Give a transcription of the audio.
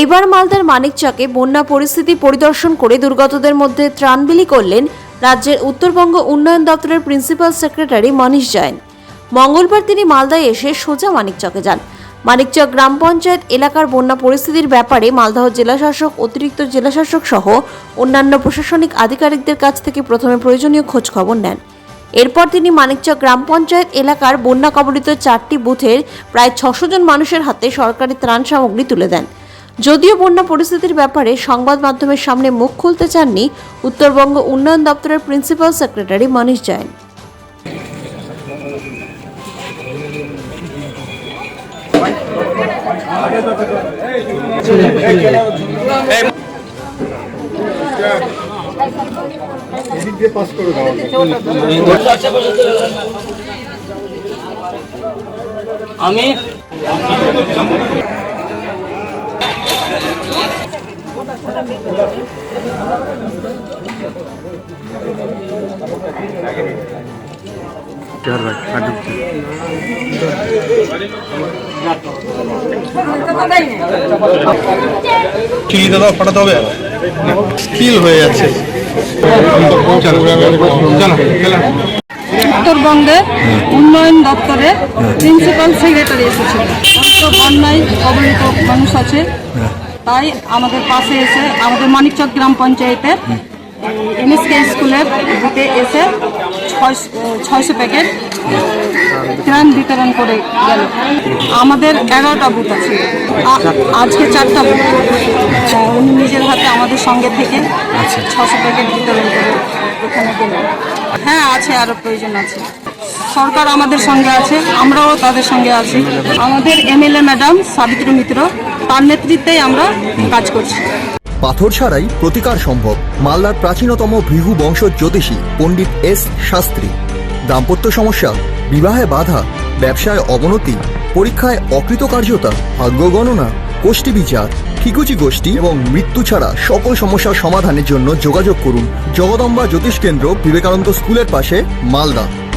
এইবার মালদার মানিকচকে বন্যা পরিস্থিতি পরিদর্শন করে দুর্গতদের মধ্যে ত্রাণ বিলি করলেন রাজ্যের উত্তরবঙ্গ উন্নয়ন দপ্তরের প্রিন্সিপাল সেক্রেটারি মনীষ জৈন। মঙ্গলবার তিনি মালদায় এসে সোজা মানিকচকে যান। মানিকচক গ্রাম পঞ্চায়েত এলাকার বন্যা পরিস্থিতির ব্যাপারে মালদহ জেলাশাসক, অতিরিক্ত জেলাশাসক সহ অন্যান্য প্রশাসনিক আধিকারিকদের কাছ থেকে প্রথমে প্রয়োজনীয় খোঁজ খবর নেন। এরপর তিনি মানিকচক গ্রাম পঞ্চায়েত এলাকার বন্যা কবলিত চারটি বুথের প্রায় ছশো জন মানুষের হাতে সরকারি ত্রাণ সামগ্রী তুলে দেন। যদিও বন্যা পরিস্থিতির ব্যাপারে সংবাদ মাধ্যমের সামনে মুখ খুলতে চাননি উত্তরবঙ্গ উন্নয়ন দপ্তরের প্রিন্সিপাল সেক্রেটারি মনীষ জৈন। এদিক চিলি দাদা ফাটাতে হবে? স্কিল হয়ে যাচ্ছে। উত্তরবঙ্গে উন্নয়ন দপ্তরে প্রিন্সিপাল সেক্রেটারি এসেছিল। তো বন্যায় কবলিত মানুষ আছে। তাই আমাদের পাশে এসে আমাদের মানিকচক গ্রাম পঞ্চায়েতের এনএসকে স্কুলের বুথে এসে ছয়শ- ছয়শো প্যাকেট ত্রাণ বিতরণ করে গেল। আমাদের এগারোটা বুথ আছে। আজকে চারটা বুথ। হ্যাঁ, উনি নিজের হাতে আমাদের সঙ্গে থেকে ছশো প্যাকেট বিতরণ করে এখানে গেলেন। হ্যাঁ আছে আরও প্রয়োজন আছে। সরকার আমাদের সঙ্গে আছে, আমরাও তাদের সঙ্গে আছি। আমাদের এমএলএ ম্যাডাম সাবিত্রী মিত্র, তার নেতৃত্বেই আমরা কাজ করছি। পাথর ছাড়াই প্রতিকার সম্ভব, মালদার প্রাচীনতম ভৃগু বংশ জ্যোতিষী পণ্ডিত এস শাস্ত্রী। দাম্পত্য সমস্যা, বিবাহে বাধা, ব্যবসায় অবনতি, পরীক্ষায় অকৃতকার্যতা, ভাগ্য গণনা গোষ্ঠী বিচার, ঠিকুচি গোষ্ঠী এবং মৃত্যু ছাড়া সকল সমস্যার সমাধানের জন্য যোগাযোগ করুন জগদম্বা জ্যোতিষ কেন্দ্র বিবেকানন্দ স্কুলের পাশে, Malda.